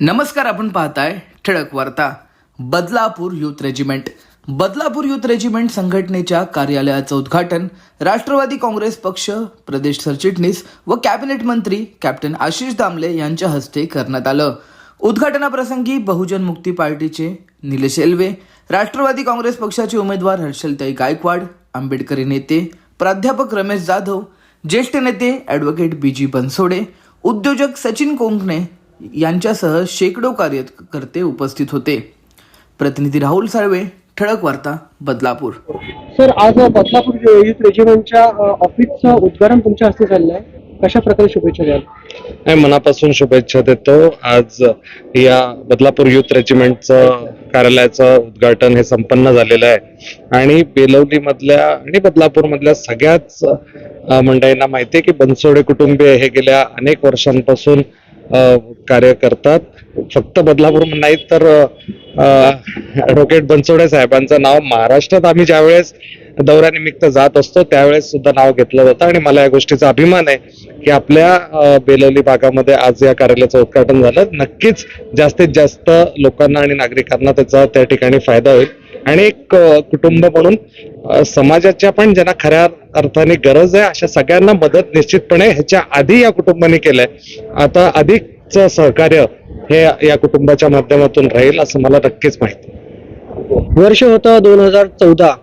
नमस्कार आपण पाहताय ठळक वार्ता. Badlapur youth regiment. Badlapur youth regiment संघटनेच्या कार्यालयाचं उद्घाटन राष्ट्रवादी काँग्रेस पक्ष प्रदेश सरचिटणीस व कॅबिनेट मंत्री कॅप्टन आशिष दामले यांच्या हस्ते करण्यात आलं. उद्घाटनाप्रसंगी बहुजन मुक्ती पार्टीचे निलेश एल्वे राष्ट्रवादी काँग्रेस पक्षाचे उमेदवार हर्षलताई गायकवाड आंबेडकरी नेते प्राध्यापक रमेश जाधव ज्येष्ठ नेते ॲडव्होकेट बी जी बनसोडे उद्योजक सचिन कोंकणे यांच्यासह शेकडो कार्यकर्ते उपस्थित होते. प्रतिनिधी राहुल साळवे ठळक वार्ता बदलापूर. सर आज बदलापूर युथ रेजिमेंटच्या ऑफिसचं उद्घाटन तुमच्या हस्ते झालेलं आहे कशा प्रकारे शुभेच्छा द्याल? नाही मनापासून शुभेच्छा देतो. आज या बदलापूर युथ रेजिमेंटचं कार्यालयाचं उद्घाटन हे संपन्न झालेलं आहे. आणि बेलवली मधल्या आणि बदलापूर मधल्या सगळ्याच मंडळींना माहिती आहे की बनसोडे कुटुंबीय हे गेल्या अनेक वर्षांपासून कार्य करतात. फक्त बदलापूर नाही तर ॲडव्होकेट बनसोडे साहेबांचं नाव महाराष्ट्रात आम्ही ज्यावेळेस दौऱ्यानिमित्त जात असतो त्यावेळेस सुद्धा नाव घेतलं जातं. आणि मला या गोष्टीचा अभिमान आहे की आपल्या बेलोली बेलवली भागामध्ये आज या कार्यालयाचं उद्घाटन झालं. नक्कीच जास्तीत जास्त लोकांना आणि नागरिकांना त्याचा त्या ठिकाणी फायदा होईल. आणि एक कुटुंब म्हणून समाजाच्या पण ज्यांना खऱ्या अर्थाने गरज आहे अशा सगळ्यांना मदत निश्चितपणे ह्याच्या आधी या कुटुंबाने केलंय. आता अधिकच सहकार्य हे या कुटुंबाच्या माध्यमातून राहील असं मला नक्कीच माहिती. वर्ष होतं दोन हजार चौदा.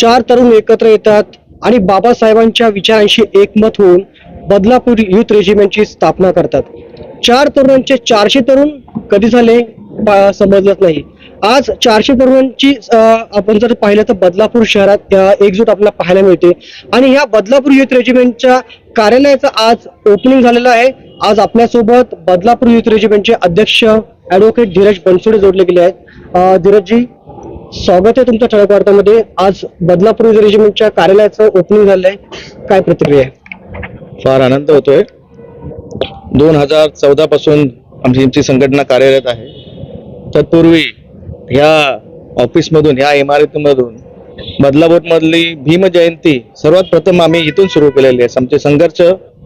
चार तरुण एकत्र येतात आणि बाबासाहेबांच्या विचारांशी एकमत होऊन बदलापूर युथ रेजिमेंटची स्थापना करतात. चार तरुणांचे चारशे तरुण कधी झाले समजलंच नाही. आज चारशे तरुणांची आपण जर पाहिलं तर बदलापूर शहरात एकजूट आपल्याला पाहायला मिळते. आणि ह्या बदलापूर युथ रेजिमेंटच्या कार्यालयाचं आज ओपनिंग झालेलं आहे. आज आपल्यासोबत बदलापूर युथ रेजिमेंटचे अध्यक्ष ऍडव्होकेट धीरज बनसोडे जोडले गेले आहेत. धीरजजी स्वागत आहे तुमच्या ठळक वार्तामध्ये आज बदलापूर युथ रेजिमेंटच्या कार्यालयाचं ओपनिंग झालंय. काय प्रतिक्रिया आहे? फार आनंद होतोय. दोन हजार चौदा पासून आमची आमची संघटना कार्यरत आहे. तत्पूर्वी ह्या ऑफिसमधून ह्या इमारतीमधून बदलापूर मधली भीम जयंती सर्वात प्रथम आम्ही इथून सुरू केलेली आहे. आमचे संघर्ष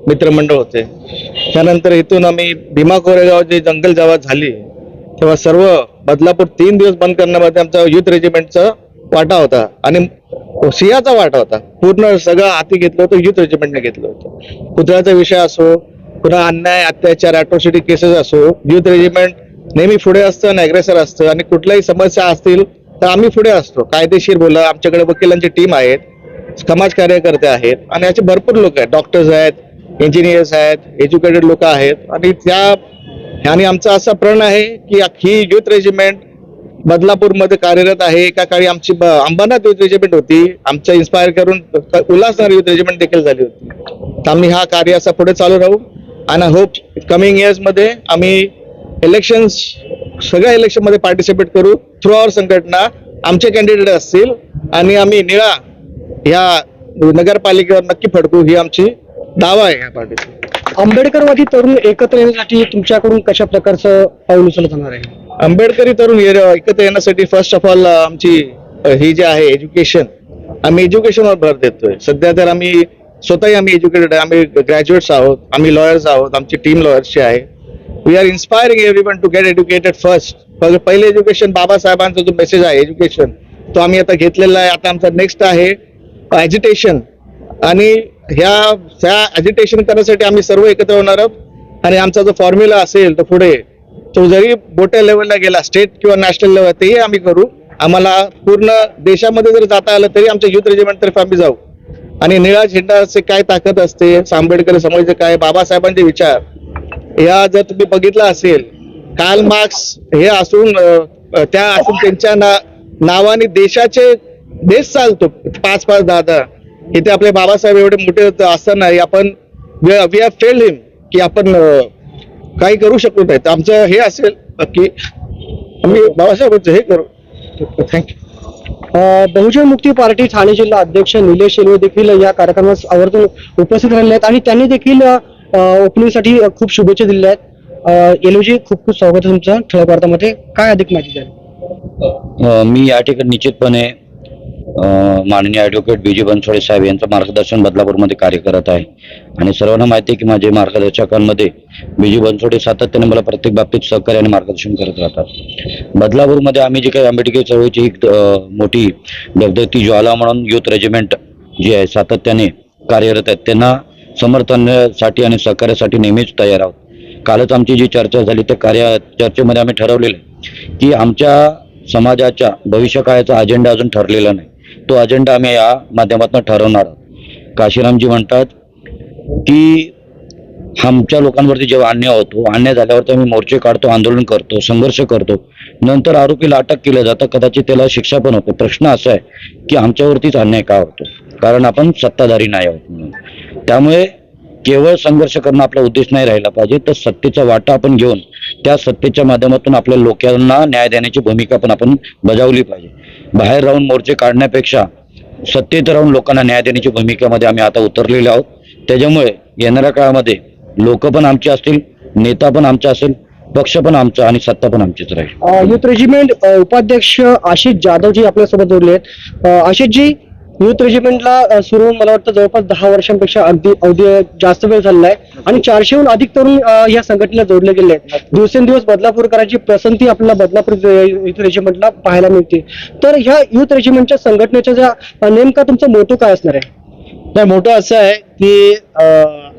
मित्रमंडळ होते. त्यानंतर इथून आम्ही भीमा कोरेगाव जे जंगल जेव्हा झाली तेव्हा सर्व बदलापूर तीन दिवस बंद करण्यामध्ये आमचा युथ रेजिमेंटचा वाटा होता आणि सिंहाचा वाटा होता. पूर्ण सगळं हाती घेतलं होतं युथ रेजिमेंटने घेतलं होतं. पुतळ्याचा विषय असो पुन्हा अन्याय अत्याचार अॅट्रॉसिटी केसेस असो युथ रेजिमेंट नेहमी पुढे असतं आणि अग्रेसर असतं आणि कुठल्याही समस्या असतील तर आम्ही पुढे असतो. कायदेशीर बोला आमच्याकडे वकिलांची टीम आहेत समाज कार्यकर्ते आहेत आणि असे भरपूर लोक आहेत. डॉक्टर्स आहेत इंजिनियर्स आहेत एज्युकेटेड लोक आहेत आणि त्या आणि आमचा असा प्रण आहे की ही युथ रेजिमेंट बदलापूरमध्ये कार्यरत आहे. एका काळी आमची ब- अंबरनाथ युथ रेजिमेंट होती. आमच्या इन्स्पायर करून उल्हासनगर युथ रेजिमेंट देखील झाली होती. तर आम्ही हा कार्य असा पुढे चालू राहू. आणि होप कमिंग इयर्समध्ये आम्ही इलेक्शन्स सगळ्या इलेक्शनमध्ये पार्टिसिपेट करू. थ्रू आवर संघटना आमचे कॅन्डिडेट असतील आणि आम्ही निळा ह्या नगरपालिकेवर नक्की फडकू ही आमची दावा आहे ह्या पार्टीची. आंबेडकरवादी तरुण एकत्र येण्यासाठी तुमच्याकडून कशा प्रकारचं पाऊल उचललं जाणार आहे? आंबेडकरी तरुण ये- एकत्र येण्यासाठी फर्स्ट ऑफ ऑल आमची ही जी आहे एज्युकेशन आम्ही एज्युकेशनवर भर देतोय. सध्या तर आम्ही स्वतःही आम्ही एज्युकेटेड आहे. आम्ही ग्रॅज्युएट्स आहोत आम्ही लॉयर्स आहोत आमची टीम लॉयर्सची आहे we are inspiring every one to get educated first पहिले एज्युकेशन बाबासाहेबांचा जो मेसेज आहे एज्युकेशन तो आम्ही आता घेतलेला आहे. आता आमचा नेक्स्ट आहे ॲजिटेशन आणि ह्या ह्या ॲजिटेशन करण्यासाठी आम्ही सर्व एकत्र होणार आहोत. आणि आमचा जो फॉर्म्युला असेल तो पुढे तो जरी मोठ्या लेवलला गेला स्टेट किंवा नॅशनल लेवल तेही आम्ही करू. आम्हाला पूर्ण देशामध्ये जर जाता आलं तरी आमच्या युथ रेजिमेंटतर्फे आम्ही जाऊ. आणि निळा झेंडाचे काय ताकद असते? आंबेडकर समाजाचे काय? बाबासाहेबांचे विचार. या जर तुम्ही बघितला असेल काल मार्क्स हे असून त्या असून त्यांच्या ना नावाने देशाचे देश चालतो. पाच पाच दहा दहा. इथे आपले बाबासाहेब एवढे मोठे होते असताना आपण वी आर फेल्ड हिम की आपण काही करू शकलो नाही. तर आमचं हे असेल की आम्ही बाबासाहेबांचं हे करू. थँक्यू बहुजन मुक्ती पार्टी ठाणे जिल्हा अध्यक्ष निलेश शेलवे देखील या कार्यक्रमास आवर्जून उपस्थित राहिले आहेत. आणि त्यांनी देखील ओपनिंगसाठी खूप शुभेच्छा दिल्या आहेत. येलोजी खूप खूप स्वागत आहे तुमचं ठळक भारतामध्ये काय अधिक माहिती द्याल? मी या ठिकाणी निश्चितपणे माननीय ॲडव्होकेट बी जी बनसोडे साहेब यांचं मार्गदर्शन बदलापूरमध्ये कार्य करत आहे. आणि सर्वांना माहिती आहे की माझे मार्गदर्शकांमध्ये बी जी बनसोडे सातत्याने मला प्रत्येक बाबतीत सहकार्य आणि मार्गदर्शन करत राहतात. बदलापूरमध्ये आम्ही जी काही आंबेडकरी चळवळीची एक मोठी दगदगती ज्वाला म्हणून युथ रेजिमेंट जी आहे सातत्याने कार्यरत आहेत त्यांना समर्थनासाठी आणि सहकार्यासाठी नेहमीच तयार आहोत. कालच आमची जी चर्चा झाली त्या कार्या चर्चेमध्ये आम्ही ठरवलेलं की आमच्या समाजाच्या भविष्यकाळाचा अजेंडा अजून ठरलेला नाही. तो अजेंडा आम्ही या माध्यमातून ठरवणार आहोत. काशीरामजी म्हणतात की आमच्या लोकांवरती जेव्हा अन्याय होतो अन्याय झाल्यावरती आम्ही मोर्चे काढतो आंदोलन करतो संघर्ष करतो. नंतर आरोपीला अटक केलं जातं कदाचित त्याला शिक्षा पण होते. प्रश्न असा आहे की आमच्यावरतीच अन्याय का होतो? कारण आपण सत्ताधारी नाही आहोत म्हणून. त्यामुळे केवळ संघर्ष करणं आपला उद्देश नाही राहिला पाहिजे तर सत्तेचा वाटा आपण घेऊन त्या सत्तेच्या माध्यमातून आपल्या लोकांना न्याय देण्याची भूमिका पण आपण बजावली पाहिजे. बाहेर राहून मोर्चे काढण्यापेक्षा सत्तेत राहून लोकांना न्याय देण्याची भूमिकेमध्ये आम्ही आता उतरलेले आहोत. त्याच्यामुळे येणाऱ्या काळामध्ये लोक पण आमचे असतील नेता पण आमचा असेल पक्ष पण आमचा आणि सत्ता पण आमचीच राहील. युथ रेजिमेंट उपाध्यक्ष आशिष जाधवजी आपल्यासोबत जोडले आहेत आशिषजी युथ रेजिमेंटला सुरू होऊन मला वाटतं जवळपास दहा वर्षांपेक्षा अगदी अवधी जास्त वेळ झालेला आहे. आणि चारशेहून अधिक तरुण या संघटनेला जोडले गेले आहेत. दिवसेंदिवस बदलापूरकरांची प्रसंती आपल्याला बदलापूर युथ रेजिमेंटला पाहायला मिळते. तर ह्या युथ रेजिमेंटच्या संघटनेच्या ज्या नेमका तुमचं मोठं काय असणार आहे? नाही मोठं असं आहे की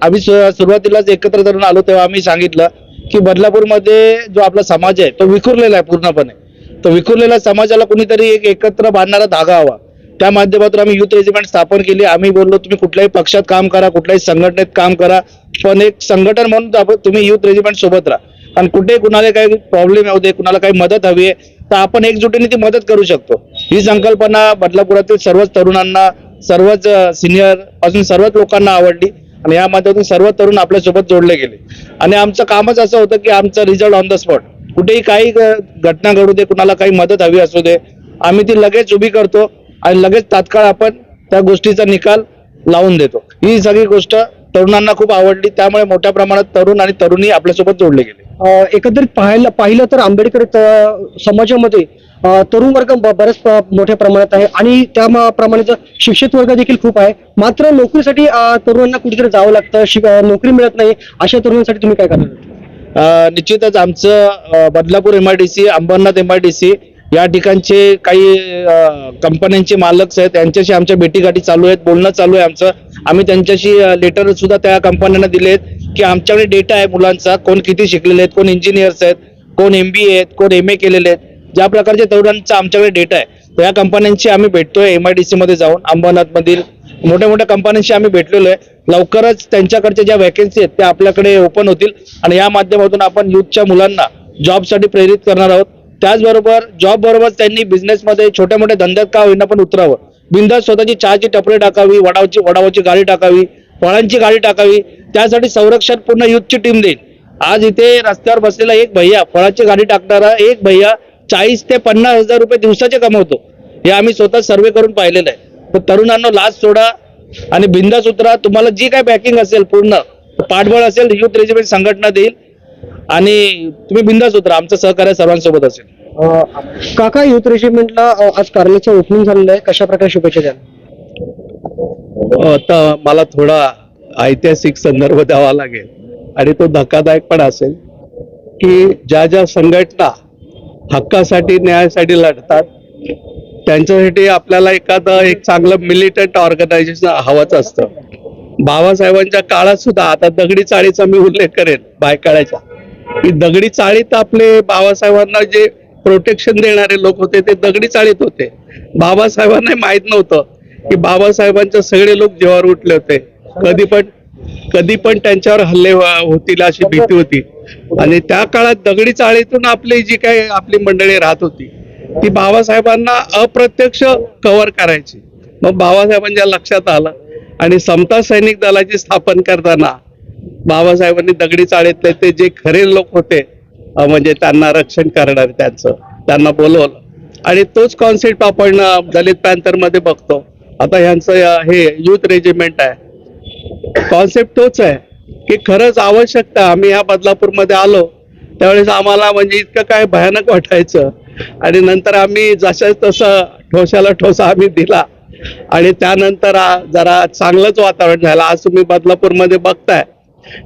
आम्ही सुरुवातीलाच एकत्र धरून आलो तेव्हा आम्ही सांगितलं की बदलापूरमध्ये जो आपला समाज आहे तो विखुरलेला आहे पूर्णपणे. तो विखुरलेल्या समाजाला कुणीतरी एक एकत्र बांधणारा धागा हवा. त्या माध्यमातून आम्ही युथ रेजिमेंट स्थापन केली. आम्ही बोललो तुम्ही कुठल्याही पक्षात काम करा कुठल्याही संघटनेत काम करा पण एक संघटन म्हणून तुम्ही युथ रेजिमेंट सोबत राहा. आणि कुठे कुणाला काही प्रॉब्लेम येऊ दे कुणाला काही मदत हवी आहे तर आपण एकजुटीने ती मदत करू शकतो. ही संकल्पना बदलापुरातील सर्वच तरुणांना सर्वच सिनियरपासून सर्वच लोकांना आवडली आणि या माध्यमातून सर्व तरुण आपल्यासोबत जोडले गेले. आणि आमचं कामच असं होतं की आमचं रिझल्ट ऑन द स्पॉट कुठेही काही घटना घडू दे कुणाला काही मदत हवी असू दे आम्ही ती लगेच उभी करतो. आणि लगेच तात्काळ आपण त्या गोष्टीचा निकाल लावून देतो. ही सगळी गोष्ट तरुणांना खूप आवडली. त्यामुळे मोठ्या प्रमाणात तरुण आणि तरुणी आपल्यासोबत जोडले गेले. एकंदरीत पाहायला पाहिलं तर आंबेडकर समाजामध्ये तरुण वर्ग ब- बऱ्याच प- मोठ्या प्रमाणात आहे. आणि त्या म- प्रमाणे जर शिक्षित वर्ग देखील खूप आहे. मात्र नोकरीसाठी तरुणांना कुठेतरी जावं लागतं. नोकरी मिळत नाही. अशा तरुणांसाठी तुम्ही काय करणार? निश्चितच आमचं Badlapur M I D C Ambernath M I D C या ठिकाणचे काही कंपन्यांचे मालक आहेत त्यांच्याशी आमच्या भेटीगाठी चालू आहेत बोलणं चालू आहे आमचं. आम्ही त्यांच्याशी लेटर सुद्धा त्या कंपन्यांना दिले आहेत की आमच्याकडे डेटा आहे मुलांचा कोण किती शिकलेले आहेत कोण इंजिनियर्स आहेत कोण एम बी ए आहेत कोण एम ए केलेले आहेत. ज्या प्रकारच्या तरुणांचा आमच्याकडे डेटा आहे त्या कंपन्यांशी आम्ही भेटतोय एम आय डी सी मध्ये जाऊन अंबरनाथ मधील मोठ्या मोठ्या कंपन्यांशी आम्ही भेटलेलो आहे. लवकरच त्यांच्याकडच्या ज्या वॅकन्सी आहेत त्या आपल्याकडे ओपन होतील. आणि या माध्यमातून आपण युथच्या मुलांना जॉबसाठी प्रेरित करणार आहोत. त्याचबरोबर जॉब बरोबर त्यांनी बिझनेसमध्ये छोट्या मोठ्या धंद्यात का होईना पण उतरावं. बिंदास स्वतःची चहाची टपरी टाकावी वडावची वडावाची गाडी टाकावी फळांची गाडी टाकावी त्यासाठी संरक्षण पूर्ण युथची टीम देईल आज इथे रस्त्यावर बसलेला एक भैया फळाची गाडी टाकणारा एक भैया चाळीस ते पन्नास हजार रुपये दिवसाचे कमवतो. हे आम्ही स्वतः सर्वे करून पाहिलेलं आहे. तर तरुणांना लाच सोडा आणि बिंदास उतरा. तुम्हाला जी काय बॅकिंग असेल पूर्ण पाठबळ असेल युथ रेजिमेंट संघटना देईल. आणि तुम्ही बिंदास उतरा आमचं सहकार्य सर्वांसोबत असेल. अ, काका युथ रेजिमेंटला अ, आज कार्यालयाचं ओपनिंग झालेलं आहे. कशा प्रकारे शुभेच्छा द्याल? आता मला थोडा ऐतिहासिक संदर्भ द्यावा लागेल. आणि तो धक्कादायक पण असेल की ज्या ज्या संघटना हक्कासाठी न्यायासाठी लढतात त्यांच्यासाठी आपल्याला एखादं एक चांगलं मिलिटंट ऑर्गनायझेशन हवंच असतं. बाबासाहेबांच्या काळात सुद्धा आता दगडी चाळीचा मी उल्लेख करेन बायकाळ्याच्या. की दगडी चाळीत आपले बाबासाहेबांना जे प्रोटेक्शन देणारे लोक होते ते दगडी चाळीत होते. बाबासाहेबांना माहीत नव्हतं की बाबासाहेबांचे सगळे लोक जेव्हा उठले होते. कधी पण कधी पण त्यांच्यावर हल्ले होतील अशी भीती होती. आणि त्या काळात दगडी चाळीतून आपली जी काही आपली मंडळी राहत होती ती बाबासाहेबांना अप्रत्यक्ष कव्हर करायची. मग बाबासाहेबांच्या लक्षात आलं. आणि समता सैनिक दलाची स्थापन करताना बाबासाहेबांनी दगडी चाळीतले ते जे खरे लोक होते म्हणजे त्यांना रक्षण करणार त्यांचं त्यांना बोलवलं. आणि तोच कॉन्सेप्ट आपण दलित पॅन्थरमध्ये बघतो. आता ह्यांचं हे युथ रेजिमेंट आहे. कॉन्सेप्ट तोच आहे की खरंच आवश्यकता आम्ही ह्या बदलापूरमध्ये आलो त्यावेळेस आम्हाला म्हणजे इतकं काय भयानक वाटायचं. आणि नंतर आम्ही जसं तसं ठोसाला ठोसा आम्ही दिला. आणि त्यानंतर जरा चांगलंच वातावरण झालं. आज तुम्ही बदलापूरमध्ये बघताय.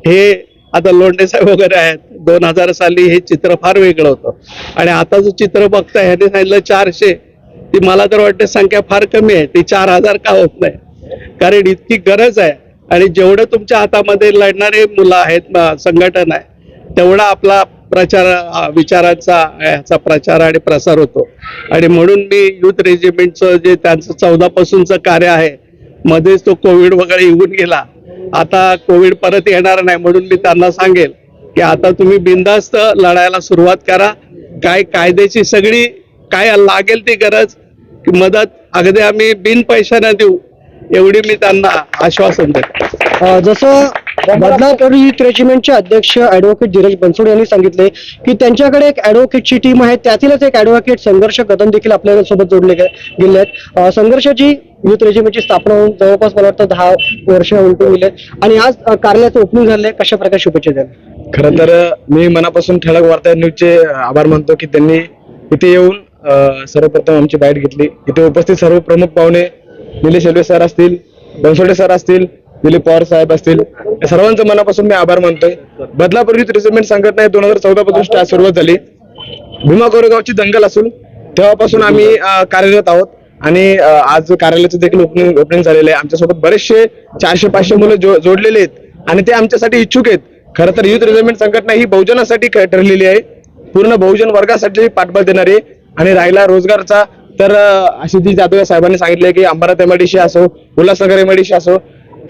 हे आता लोंढे साहेब वगैरे आहेत. दोन हजार साली हे चित्र फार वेगळं होतं. आणि आता जो चित्र बघताय ह्याने सांगितलं चारशे. ती मला तर वाटते संख्या फार कमी आहे. ती चार हजार का होत नाही? कारण इतकी गरज आहे. आणि जेवढं तुमच्या हातामध्ये लढणारे मुलं आहेत संघटन आहे तेवढा आपला प्रचार विचारांचा ह्याचा प्रचार आणि प्रसार होतो. आणि म्हणून मी युथ रेजिमेंटचं जे त्यांचं चौदा पासूनचं कार्य आहे मध्येच तो कोविड वगैरे येऊन गेला. आता कोविड परत येणार नाही म्हणून मी त्यांना सांगेल की आता तुम्ही बिंदास्त लढायला सुरुवात करा. काय कायद्याची सगळी काय लागेल ती गरज मदत. अगदी आम्ही बिन पैशाने देऊ. एवढी मी त्यांना आश्वासन देतो. जसं बदलापूर युथ रेजिमेंटचे अध्यक्ष ऍडव्होकेट धीरज बनसोड यांनी सांगितले की त्यांच्याकडे एक ऍडव्होकेटची टीम आहे त्यातीलच एक ऍडव्होकेट संघर्ष कदम देखील आपल्यासोबत जोडले गेले आहेत. संघर्षाची युथ रेजिमेंटची स्थापना होऊन जवळपास मला वाटतं दहा वर्ष उलटून गेले आणि आज कार्यालयाचं ओपनिंग झालंय कशा प्रकारे शुभेच्छा द्याल? खरं तर मी मनापासून ठळक वार्ता न्यूजचे आभार मानतो की त्यांनी इथे येऊन सर्वप्रथम आमची बाईट घेतली. इथे उपस्थित सर्व प्रमुख पाहुणे निलेश शेलवे सर असतील बनसोडे सर असतील दिलीप पवार साहेब असतील या सर्वांचं मनापासून मी आभार मानतोय. बदलापूर युथ संघटना दोन हजार चौदा पासून स्टार्ट सुरुवात झाली. भीमा कोरेगावची दंगल असून तेव्हापासून आम्ही कार्यरत आहोत. आणि आज कार्यालयाचं देखील ओपनिंग ओपनिंग झालेलं आहे. आमच्यासोबत बरेचसे चारशे पाचशे मुलं जो- जोडलेले आहेत. आणि ते आमच्यासाठी इच्छुक आहेत. खरं तर युथ रिझर्वमेंट संघटना ही बहुजनासाठी ठरलेली आहे. पूर्ण बहुजन वर्गासाठी पाठबळ देणारी आणि राहिला रोजगारचा तर अ, आशिषजी जाधव या साहेबांनी सांगितले की अंबारात एमआयडीसी असो उल्हासनगर एमआयडीसी असो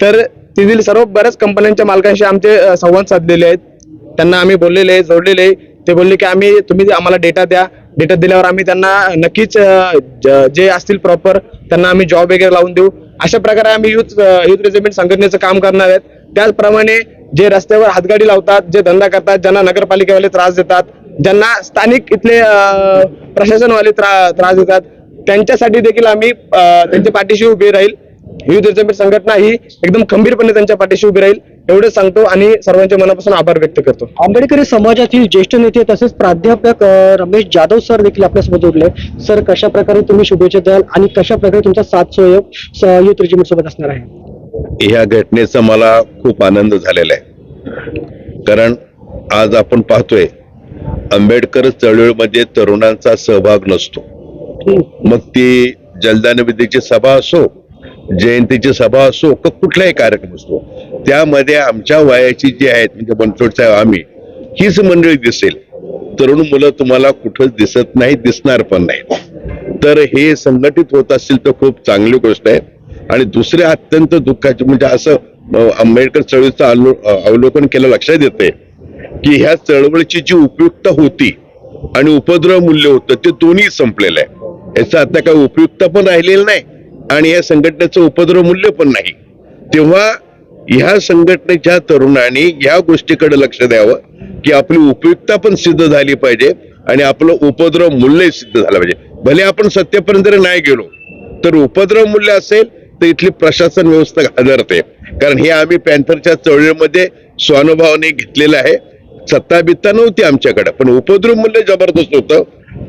तर तेथील सर्व बऱ्याच कंपन्यांच्या मालकांशी आमचे संवाद साधलेले आहेत. त्यांना आम्ही बोललेले आहे जोडलेले आहे. ते बोलले की आम्ही तुम्ही आम्हाला डेटा द्या डेटा दिल्यावर आम्ही त्यांना नक्कीच ज- जे असतील प्रॉपर त्यांना आम्ही जॉब वगैरे लावून देऊ. अशा प्रकारे आम्ही युथ युथ रेजिमेंट संघटनेचं काम करणार आहेत. त्याचप्रमाणे जे रस्त्यावर हातगाडी लावतात जे धंदा करतात ज्यांना नगरपालिकेवाले त्रास देतात ज्यांना स्थानिक इथले प्रशासनवाले त्रा- त्रास देतात त्यांच्यासाठी देखील आम्ही त्यांच्या पाठीशी उभी राहील. रेजिमेंट संघटना ही एकदम खंबीरपणे त्यांच्या पाठीशी उभी राहील. एवढंच सांगतो आणि सर्वांच्या मनापासून आभार व्यक्त करतो. आंबेडकरी समाजातील ज्येष्ठ नेते तसेच प्राध्यापक रमेश जाधव सर देखील आपल्यासोबत जोडले सर कशा प्रकारे तुम्ही शुभेच्छा द्याल आणि कशा प्रकारे तुमचा साथ सहयोग युथ रेजिमेंट सोबत असणार आहे? ह्या घटनेचा मला खूप आनंद झालेला आहे. कारण आज आपण पाहतोय आंबेडकर चळवळीमध्ये तरुणांचा सहभाग नसतो. मग ती जलदान विधीची सभा असो जयंतीची सभा असो का कुठलाही कार्यक्रम असतो त्यामध्ये आमच्या वयाची जी आहेत म्हणजे बनसोडच्या आम्ही हीच मंडळी दिसेल. तरुण मुलं तुम्हाला कुठंच दिसत नाही दिसणार पण नाही तर हे संघटित होत असतील तर खूप चांगली गोष्ट आहे. आणि दुसरे अत्यंत दुःखाचे म्हणजे असं आंबेडकर चळवळीचं अवलोकन केलं लक्षात येते की ह्या चळवळीची जी उपयुक्तता होती आणि उपद्रव मूल्य होतं ते दोन्ही संपलेलं आहे. याचा आता काही उपयुक्तता पण राहिलेलं नाही आणि या संघटनेचं उपद्रव मूल्य पण नाही. तेव्हा ह्या संघटनेच्या तरुणांनी या गोष्टीकडे लक्ष द्यावं की आपली उपयुक्तता पण सिद्ध झाली पाहिजे आणि आपलं उपद्रव मूल्य सिद्ध झालं पाहिजे. भले आपण सत्तेपर्यंत जरी नाही गेलो तर उपद्रव मूल्य असेल तर इथली प्रशासन व्यवस्था हादरते कारण हे आम्ही पॅन्थरच्या चळवळीमध्ये स्वानुभावाने घेतलेलं आहे. सत्ता बित्ता नव्हती आमच्याकडे पण उपद्रव मूल्य जबरदस्त होतं.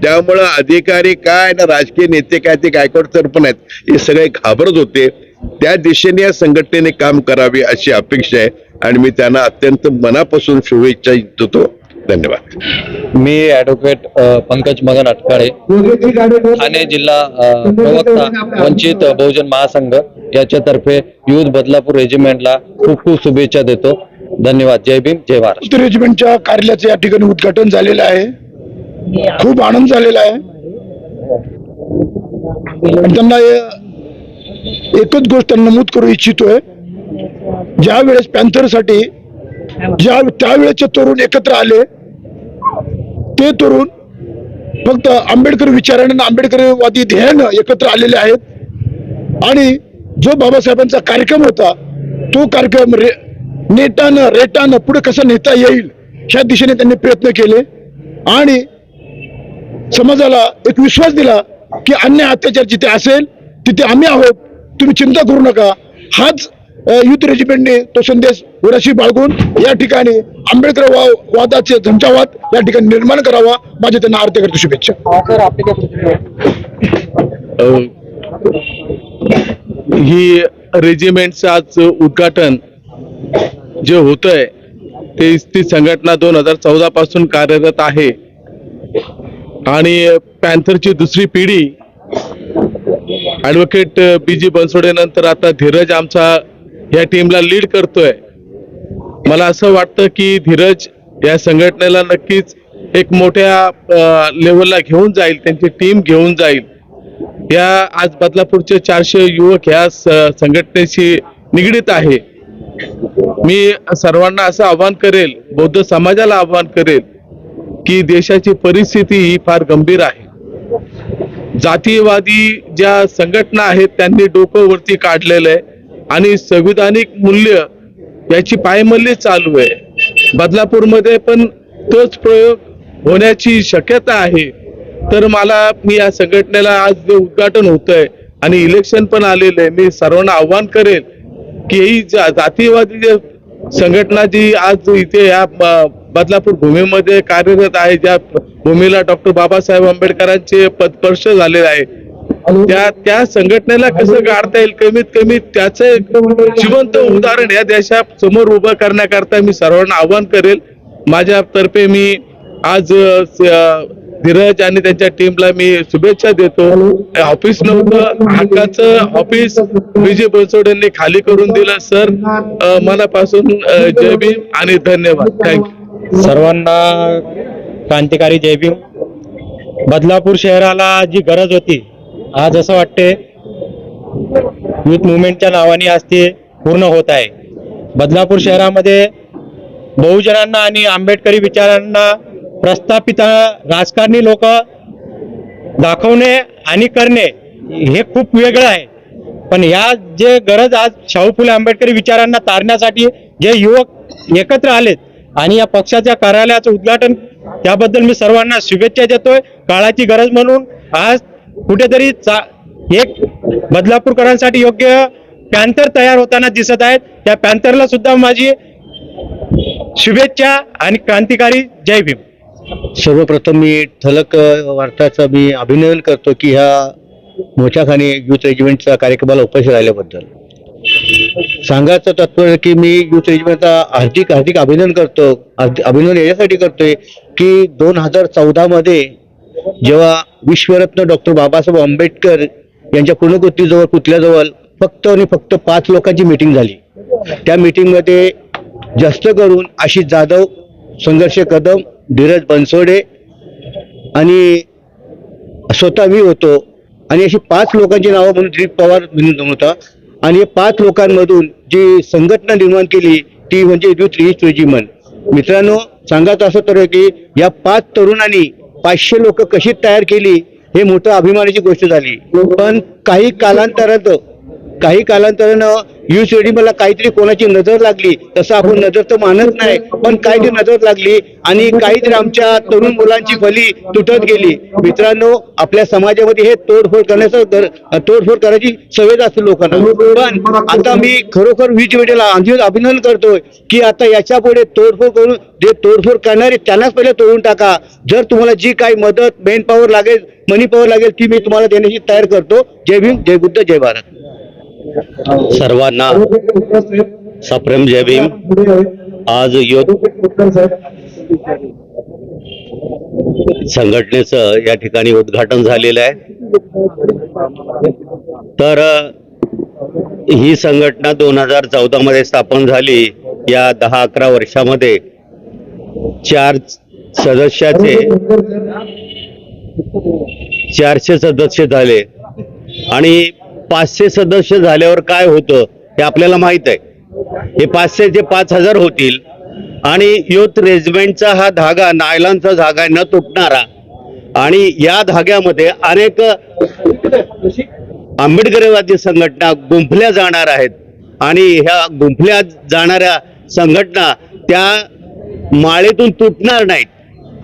त्यामुळं अधिकारी काय ना राजकीय नेते काय ते गायकवाड सर पण आहेत. हे सगळे घाबरत होते. त्या दिशेने या संघटनेने काम करावे अशी अपेक्षा आहे. आणि मी त्यांना अत्यंत मनापासून शुभेच्छा देतो. धन्यवाद. मी ऍडव्होकेट पंकज मगन अटकाळे ठाणे जिल्हा प्रवक्ता वंचित बहुजन महासंघ याच्यातर्फे युथ बदलापूर रेजिमेंटला खूप खूप शुभेच्छा देतो. धन्यवाद. जय भीम जय युथ रेजिमेंटच्या कार्यालयाचं या ठिकाणी उद्घाटन झालेलं आहे. खूप आनंद झालेला आहे. त्यांना एकच गोष्ट नमूद करू इच्छितोय. ज्या वेळेस पॅन्थरसाठी ज्या त्यावेळेचे तरुण एकत्र आले ते तरुण फक्त आंबेडकर विचारानं आंबेडकरवादी ध्येयानं एकत्र आलेले आहेत. आणि जो बाबासाहेबांचा कार्यक्रम होता तो कार्यक्रम रे नेटानं रेटानं पुढे कसा नेता येईल ह्या दिशेने त्यांनी प्रयत्न केले. आणि समाजाला एक विश्वास दिला की अन्याय अत्याचार जिथे असेल तिथे आम्ही आहोत. तुम्ही चिंता करू नका. हाच युथ रेजिमेंटने तो संदेश उराशी बाळगून या ठिकाणी आंबेडकर वा- वादाचे झंझावाद या ठिकाणी निर्माण करावा. माझ्या त्यांना आरती करतो शुभेच्छा. ही रेजिमेंटचं आज उद्घाटन जे होतंय ते ती संघटना दोन हजार चौदा पासून कार्यरत आहे. आणि पॅन्थरची दुसरी पिढी ॲडव्होकेट बी जी बनसोडेनंतर आता धीरज आमचा या टीमला लीड करतोय. मला असं वाटतं की धीरज या संघटनेला नक्कीच एक मोठ्या लेवलला घेऊन जाईल त्यांची टीम घेऊन जाईल. या आज बदलापूरचे चारशे युवक ह्या स- संघटनेशी निगडीत आहे. मी सर्वांना असं आवाहन करेल बौद्ध समाजाला आवाहन करेल की देशाची परिस्थिती ही फार गंभीर आहे. जातीयवादी ज्या संघटना आहेत त्यांनी डोकं वरती काढलेलं आहे आणि संविधानिक मूल्य याची पायमल्ली चालू आहे. बदलापूरमध्ये पण तोच प्रयोग होण्याची शक्यता आहे. तर मला मी या संघटनेला आज जे उद्घाटन होतंय आणि इलेक्शन पण आलेलं आहे मी सर्वांना आव्हान करेल की ही जा- जातीयवादी जे संघटना जी आज इथे या बदलापूर भूमीमध्ये कार्यरत आहे ज्या भूमीला डॉक्टर बाबासाहेब आंबेडकरांचे पदस्पर्श झालेले आहे. त्या त्या संघटनेला कसं गाडता येईल? कमीत कमी त्याचं एक जिवंत उदाहरण या देशात समोर उभं करण्याकरता मी सर्वांना आव्हान करेल. माझ्यातर्फे मी आज धीरज आणि त्यांच्या टीमला मी शुभेच्छा देतो. ऑफिस नव्हतं हक्काचं ऑफिस विजय बनसोडेंनी खाली करून दिलं सर मनापासून जय भीम आणि धन्यवाद. थँक्यू सर्वांना क्रांतिकारी जय भीम. बदलापूर शहराला जी गरज होती आज असं वाटते युथ मुवमेंटच्या नावाने आज ते पूर्ण होत आहे. बदलापूर शहरामध्ये बहुजनांना आणि आंबेडकरी विचारांना प्रस्थापित राजकारणी लोक दाखवणे आणि करणे हे खूप वेगळं आहे. पण या जे गरज आज शाहू फुले आंबेडकरी विचारांना तारण्यासाठी जे युवक एकत्र आलेत आणि या पक्षाच्या कार्यालयाचं उद्घाटन त्याबद्दल मी सर्वांना शुभेच्छा देतोय. काळाची गरज म्हणून आज कुठेतरी चा एक बदलापूरकरांसाठी योग्य पॅन्थर तयार होताना दिसत आहेत. त्या पॅन्थरला सुद्धा माझी शुभेच्छा आणि क्रांतिकारी जय भीम. सर्वप्रथम मी ठलक वार्ताचं मी अभिनंदन करतो की ह्या मोठ्याखानी युथ रेजिमेंटच्या कार्यक्रमाला उपस्थित राहिल्याबद्दल. सांगायचं तात्पर्य की मी युथ रेजिमेंटचा हार्दिक हार्दिक अभिनंदन करतो. अभिनंदन याच्यासाठी करतोय की दोन हजार चौदा मध्ये जेव्हा विश्वरत्न डॉक्टर बाबासाहेब आंबेडकर यांच्या पूर्णकृतीजवळ पुतल्याजवळ फक्त आणि फक्त पाच लोकांची मीटिंग झाली. त्या मीटिंगमध्ये जास्त करून आशिष जाधव संघर्ष कदम धीरज बनसोडे आणि स्वतः मी होतो. आणि अशी पाच लोकांची नावं म्हणून दिलीप पवार होता. आणि पाच लोकांमधून जी संघटना निर्माण केली ती म्हणजे युथ ईस्ट रेजिमेंट मित्रांनो सांगायचं असं तर की या पाच तरुणांनी पाचशे लोक कशी तयार केली हे मोठं अभिमानाची गोष्ट झाली. पण काही कालांतरात काही कालांतरानं युथ मला काहीतरी कोणाची नजर लागली तसं आपण नजर तर मानत नाही पण काहीतरी नजर लागली आणि काहीतरी आमच्या तरुण मुलांची फली तुटत गेली. मित्रांनो आपल्या समाजामध्ये हे तोडफोड करण्याचं तोडफोड करायची सवय असते लोकांना. पण आता मी खरोखर वीज वेळेला अभिनंदन करतोय की आता याच्यापुढे तोडफोड करून जे तोडफोड करणारे त्यांनाच पहिले तोडून टाका. जर तुम्हाला जी काही मदत मेन पॉवर लागेल मनी पॉवर लागेल ती मी तुम्हाला देण्याची तयार करतो. जय भीम जय बुद्ध जय भारत. सर्वांना सप्रेम जय भीम. आज योग संघटनेचं या ठिकाणी उद्घाटन झालेलं आहे. तर ही संघटना दोन हजार चौदा मध्ये स्थापन झाली. या दहा अकरा वर्षामध्ये चार सदस्याचे चारशे सदस्य झाले. आणि पाचशे सदस्य झाल्यावर काय होतं हे आपल्याला माहीत आहे. हे पाचशेचे पाच हजार होतील आणि युथ रेजिमेंटचा हा धागा नायलॉनचा धागा आहे, न तुटणारा आणि या धाग्यामध्ये अनेक आंबेडकरवादी संघटना गुंफल्या जाणार आहेत आणि ह्या गुंफल्या जाणाऱ्या संघटना त्या माळेतून तुटणार नाहीत.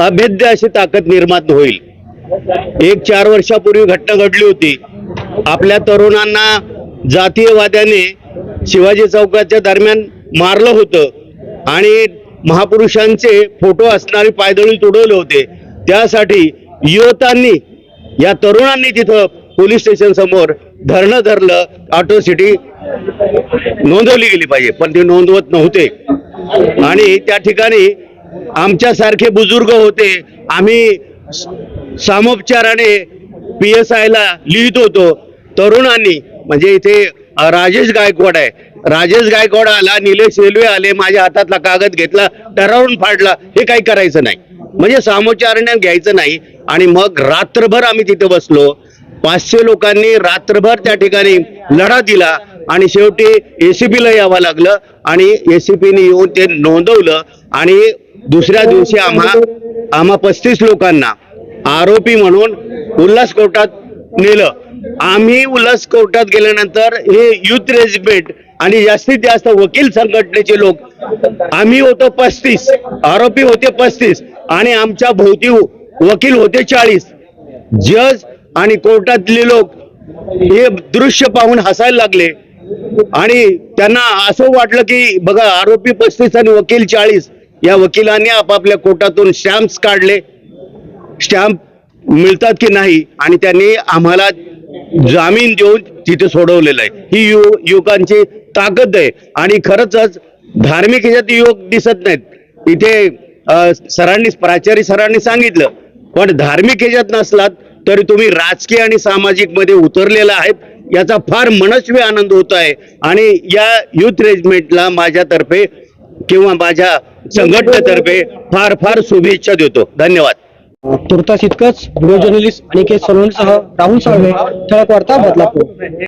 अभेद्य अशी ताकद निर्माण होईल. एक चार वर्षापूर्वी घटना घडली होती. आपल्या तरुणांना जातीयवाद्याने शिवाजी चौकाच्या दरम्यान मारलं होतं. आणि महापुरुषांचे फोटो असणारे पायदळी तुडवले होते. त्यासाठी युवतांनी या तरुणांनी तिथं पोलीस स्टेशन समोर धरणं धरलं. ऑटोसिटी नोंदवली गेली पाहिजे पण ते नोंदवत नव्हते. आणि त्या ठिकाणी आमच्यासारखे बुजुर्ग होते. आम्ही सामोपचाराने पी एस आयला लिहित होतो. तरुणांनी म्हणजे इथे राजेश गायकवाड आहे. राजेश गायकवाड आला निलेश रेल्वे आले माझ्या हातातला कागद घेतला टरावून फाडला. हे काही करायचं नाही. म्हणजे सामोचारण्या घ्यायचं नाही. आणि मग रात्रभर आम्ही तिथे बसलो. पाचशे लोकांनी रात्रभर त्या ठिकाणी लढा दिला. आणि शेवटी एसीपीला यावं लागलं. आणि एसीपीने येऊन ते नोंदवलं. आणि दुसऱ्या दिवशी आम्हा आम्हा पस्तीस लोकांना आरोपी म्हणून उल्हास कोर्टात नेलं. आम्ही उल्हास कोर्टात गेल्यानंतर हे युथ रेजिमेंट आणि जास्तीत जास्त वकील संघटनेचे लोक आम्ही होतो पस्तीस आरोपी होते पस्तीस आणि आमच्या भोवती वकील होते चाळीस. जज आणि कोर्टातले लोक हे दृश्य पाहून हसायला लागले आणि त्यांना असं वाटलं की बघा आरोपी पस्तीस आणि वकील चाळीस या वकिलांनी आपापल्या कोर्टातून स्टॅम्प्स काढले. स्टॅम्प मिळतात की नाही आणि त्यांनी आम्हाला जामीन देऊन तिथे सोडवलेलं आहे. ही यु युवकांची ताकद आहे. आणि खरंच धार्मिक ह्याच्यात युवक दिसत नाहीत. इथे सरांनी प्राचार्य सरांनी सांगितलं. पण धार्मिक ह्याच्यात नसलात तरी तुम्ही राजकीय आणि सामाजिकमध्ये उतरलेला आहेत. याचा फार मनस्वी आनंद होत आहे. आणि या युथ रेजिमेंटला माझ्यातर्फे किंवा माझ्या संघटनेतर्फे फार फार शुभेच्छा देतो. धन्यवाद. तुर्तास इतकंच व्हिडिओ जर्नलिस्ट अनिकेत सोनवणेसह राहुल साळवे ठळक वार्ता बदलापूर.